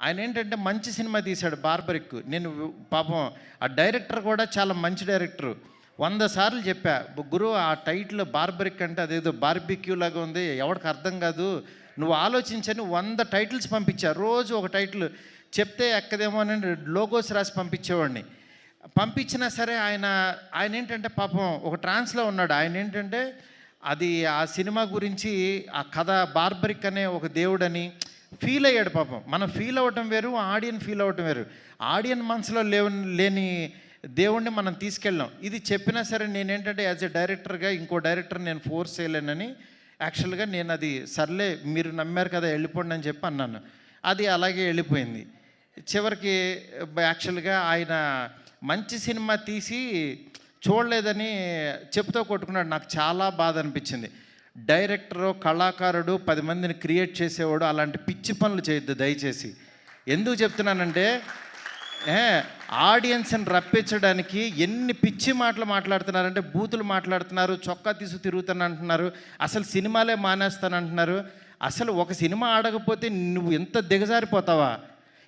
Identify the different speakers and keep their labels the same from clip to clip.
Speaker 1: ఆయన ఏంటంటే మంచి సినిమా తీశాడు బార్బరిక్. నేను పాపం ఆ డైరెక్టర్ కూడా చాలా మంచి డైరెక్టర్. వంద సార్లు చెప్పా గురువు ఆ టైటిల్ బార్బరిక్ అంటే అదేదో బార్బిక్యూ లాగా ఉంది ఎవరికి అర్థం కాదు. నువ్వు ఆలోచించని వంద టైటిల్స్ పంపించా. రోజు ఒక టైటిల్ చెప్తే ఎక్కదేమో అని లోగోస్ రాసి పంపించేవాడిని. పంపించినా సరే ఆయన ఆయన ఏంటంటే పాపం ఒక ట్రాన్స్లో ఉన్నాడు. ఆయన ఏంటంటే అది ఆ సినిమా గురించి ఆ కథ బార్బరిక్ అనే ఒక దేవుడని ఫీల్ అయ్యాడు పాపం. మనం ఫీల్ అవ్వటం వేరు ఆడియన్ ఫీల్ అవ్వటం వేరు. ఆడియన్ మనసులో లేవు లేని దేవుణ్ణి మనం తీసుకెళ్ళాం. ఇది చెప్పినా సరే నేనేంటంటే యాజ్ ఎ డైరెక్టర్గా ఇంకో డైరెక్టర్ నేను ఫోర్స్ చేయలేనని యాక్చువల్గా నేను అది సర్లే మీరు నమ్మారు కదా వెళ్ళిపోండి అని చెప్పి అన్నాను. అది అలాగే వెళ్ళిపోయింది. చివరికి యాక్చువల్గా ఆయన మంచి సినిమా తీసి చూడలేదని చెప్తూ కొట్టుకున్నాడు. నాకు చాలా బాధ అనిపించింది. డైరెక్టరు కళాకారుడు పది మందిని క్రియేట్ చేసేవాడు అలాంటి పిచ్చి పనులు చేయొద్దు దయచేసి. ఎందుకు చెప్తున్నానంటే ఆడియన్స్ని రప్పించడానికి ఎన్ని పిచ్చి మాటలు మాట్లాడుతున్నారంటే బూతులు మాట్లాడుతున్నారు చొక్కా తీసు తిరుగుతాను అంటున్నారు అసలు సినిమాలే మానేస్తాను అంటున్నారు అసలు ఒక సినిమా ఆడకపోతే నువ్వు ఎంత దిగజారిపోతావా?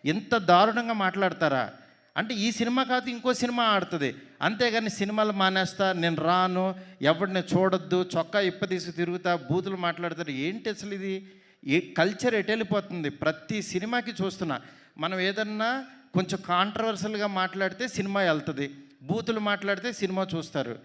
Speaker 1: ఎంత దారుణంగా మాట్లాడతారా? అంటే ఈ సినిమా కాదు ఇంకో సినిమా ఆడుతుంది. అంతేగాని సినిమాలు మానేస్తా నేను రాను ఎవరిని చూడొద్దు చొక్కా ఇప్పదీసి తిరుగుతా బూతులు మాట్లాడతారు. ఏంటి అసలు ఇది? ఏ కల్చర్ ఎటెళ్ళిపోతుంది వెళ్ళిపోతుంది? ప్రతి సినిమాకి చూస్తున్నా. మనం ఏదన్నా కొంచెం కాంట్రవర్సల్గా మాట్లాడితే సినిమా వెళ్తుంది. బూతులు మాట్లాడితే సినిమా చూస్తారు.